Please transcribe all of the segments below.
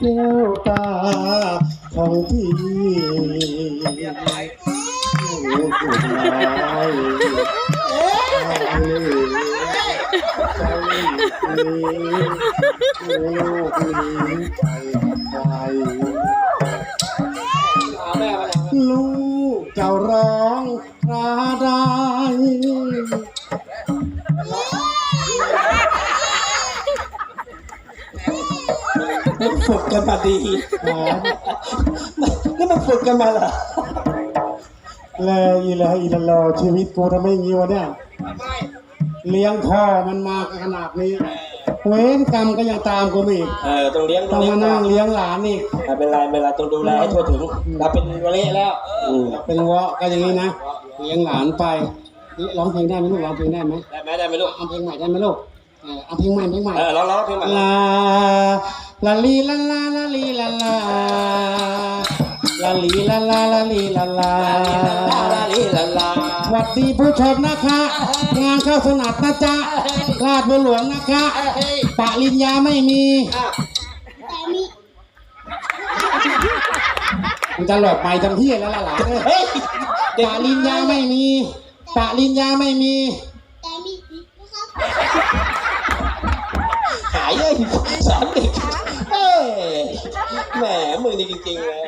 แก้วตาของพี่โอ้สุดลายใจใจโอ้ลูกนี้ใจใครเอาแม่มาแล้วลูกเจ้าร้องคราได้ มันฝึกกันมาดีหานี่มันฝึกกันมาเหรอแลอีแลอีละลอชีวิตกูทำไมอย่างงี้วะเนี่ยเลี้ยงพ่อมันมาขนาดนี้ เว้นกรรมก็ยังตามกูมาอีกเออต้องเลี้ยงต้องมานั่งเลี้ยงหลานอีกไม่เป็นไรไม่เป็นไรต้องดูแลให้ทั่วถึงเราเป็นวะเละแล้วอืมเป็นเวาะก็อย่างนี้นะเลี้ยงหลานไปร้องเพลงได้ไหมลูกร้องเพลงได้ไหมได้ไหมได้ไหมลูกเอาเพลงใหม่ได้ไหมลูกเออเอาเพลงใหม่เพลงใหม่เออร้องร้องเพลงใหม่ลา ลาลีลาลาลาลีลาลาลาลีลาลาลาลีลาลาลาลาลีลาลาสวัสดีผู้ชมนะคะ งานเข้าสนัดนะจ๊ะลาดบัวหลวงนะคะปะลินยาไม่มีอะมันจะหลอกไปจำที่แล้วล่ะหลานเอ้ยเฮ้ยเด็กปะลินยาไม่มีปะลินยาไม่มีแต่มีอีกนะครับหายเลยสอนเด็กเอ้ย แหมมือนี่จริงๆเลย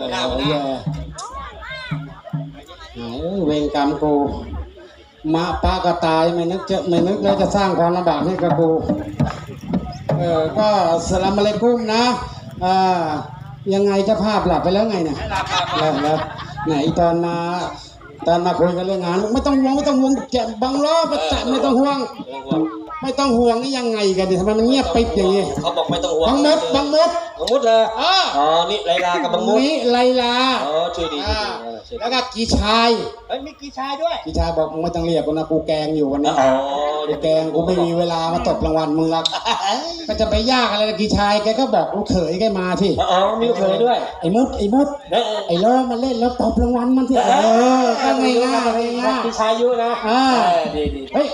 มาหามาหแย่น้าหาเอ้ยเวรกรรมกูมาป้าก็ตายไม่นึกจะไม่นึกเลยจะสร้างความลำบากให้กับกูเออก็สลามอะลัยกุมนะอ่ายังไงเจะภาพหลับไปแล้วไงเนี่ยหลับแล้วไหนตอนมาตอนมาคุยกันเรื่องงานไม่ต้องห่วงไม่ต้องห่วงแกบังล้อประจัไม่ต้องห่วง ไม่ต้องห่วงนี่ยังไงกันดิทำไมมันเงียบปิดอย่างงี้เขาบอกไม่ต้องห่วงบังมดบังมดบังมุดเลยอ่าอ๋อนี่ไลลากับบังมุดนี่ไลลาอ๋อชื่อดีชื่ออ่าดีเออชื่อดีแล้วก็กีชายเฮ้ยมีกี่ชายด้วยกีชายบอกมึงไม่ต้องเรียกกูนะกูแกงอยู่วันนี้อ๋อกูแกงกูไม่มีเวลามาตบรางวัลมึงหรอกก็จะไปยากอะไรนะกีชายแกก็บอกลูกเขยแกมาที่อ๋อมีลูกเคยด้วยไอ้มุดไอ้มุดเออไอ้ล้อมาเล่นแล้วตบรางวัลมันที่เออก็ง่ายง่ายๆง่ายกี่ชายอยู่นะอ่าเออดีดีๆเฮ้ย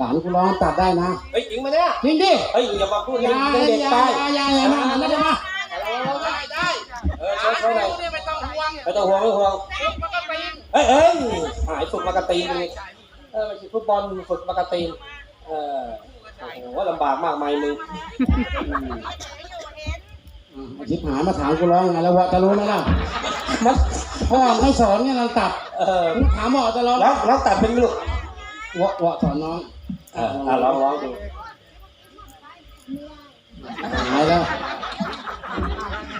หลานกูร้องตัดได้นะเฮ้ยจริงไหมเนี่ยจริงดิเฮ้ยอย่ามาพูดอเล่นย่าเล่นเด็กอย่าไปอย่าอย่ามาไม่ได้มาเออช่วยช่วยหน่อยไม่ต้องห่วงไม่ต้องห่วงไม่ต้องห่วงเอ้ยเอ้ยหายฝึกมากระตีนเลยเออไม่ใช่ฟุตบอลฝึกมากระตีนเออโอ้โหลำบากมากมายมึงอืมอาทิตย์หายมาถามกูร้องยังไงแล้ววะจะรู้ไหมล่ะมันพ่อให้สอนเนี่ยเราตัดเออมึงถามหมอจะร้องแล้วแล้วตัดเป็นลูก วะวะสอนน้องเอออะร้องร้องดูหายแล้ว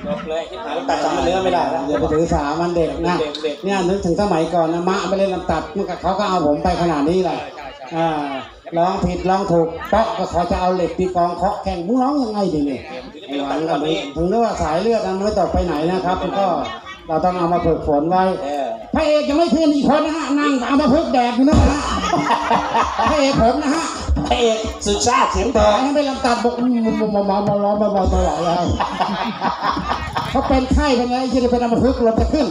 จบเลยที่หายตัดจำเนื้อไม่ได้แล้วอย่าไปถือสามันเด็กนะเด็กเด็กเนี่ยนึกถึงสมัยก่อนนะมะไปเล่นลำตัดมันก็เขาก็เอาผมไปขนาดนี้แหละอ่าร้องผิดร้องถูกเปาะก็เขาจะเอาเหล็กตีกลองเคาะแข่งมึงร้องยังไงดิเนี่ยไอ้หวังกับนี้ถึงเรียกว่าสายเลือดนั้นไม่ตกไปไหนนะครับมันก็เราต้องเอามาฝึกฝนไว้เออ พระเอกยังไม่ขึ้นอีกคนนะฮะนั่งเอามาพึกษ์แดดอยู่นะฮะพระเอกผมนะฮะพระเอกสุชาติเสียงทต่อองให้ไปลำตัดบอกอืมมามามามาร้องมามาตลอดแล้วเขาเป็นไข้เป็นอะไรที่จะเป็นอัมพฤกษ์ลมจะขึ้น